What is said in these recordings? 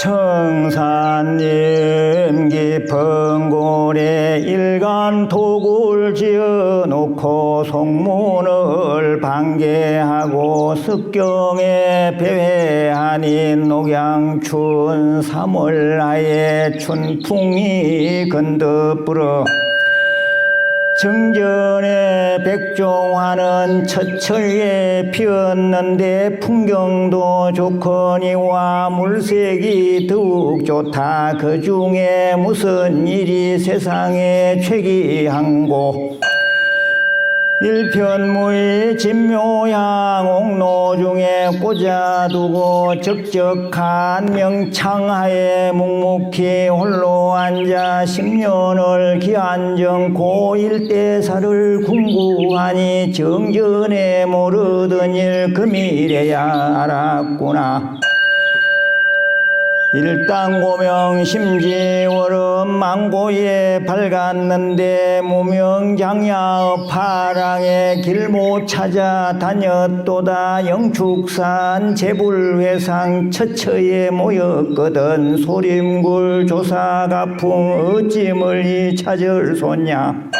청산님 깊은 고래 일간 독을 지어 놓고 송문을 반개하고 습경에 배회하니 녹양춘 3월 하에 춘풍이 건드불어 정전에 백종화는 처철에 피었는데 풍경도 좋거니와 물색이 더욱 좋다. 그 중에 무슨 일이 세상에 최기한고 일편무의 진묘향 옥로 중에 꽂아두고 적적한 명창하에 묵묵히 홀로 앉아 십년을 기한정 고일대사를 궁구하니 정전에 모르던 일그 미래야 알았구나 일당고명 심지월음 망고에 밝았는데 무명장야의 파랑에 길못 찾아 다녔도다. 영축산 재불회상 처처에 모였거든. 소림굴 조사가풍 어찌 멀리 찾을 솟냐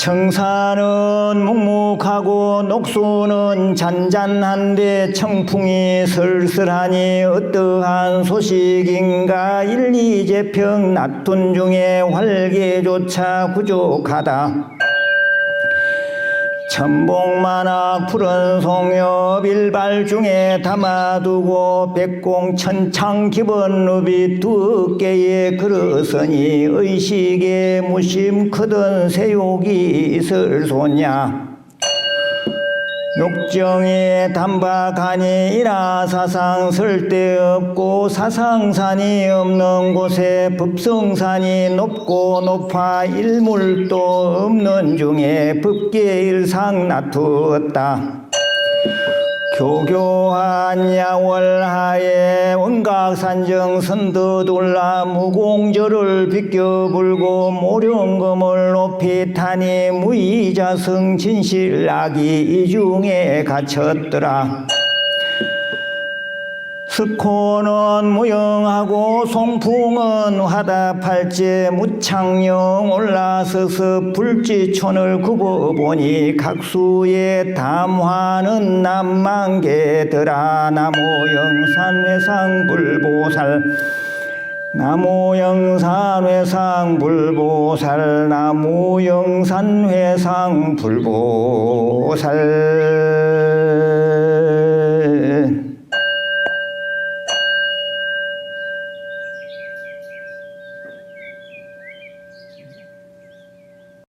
청산은 묵묵하고 녹수는 잔잔한데 청풍이 슬슬하니 어떠한 소식인가 일리제평 납둔 중에 활개조차 부족하다 천봉만화 푸른 송엽 일발 중에 담아두고 백공 천창 기본 루비 두 개에 그릇으니 의식에 무심 크던 새욕이 있을 소냐 욕정에 단박하니 이라 사상 쓸데없고 사상산이 없는 곳에 법성산이 높고 높아 일물도 없는 중에 법계일상 나투었다 교교한 야월하에 원각산정 선두둘라 무공절을 비껴 불고 모령금을 높이 타니 무이자성 진실락이 이중에 갇혔더라. 스코는 무영하고 송풍은 화답할지 무창령 올라 서서 불지촌을 굽어보니 각수의 담화는 남만개더라 나무영산 회상불보살 나무영산 회상불보살 나무영산 회상불보살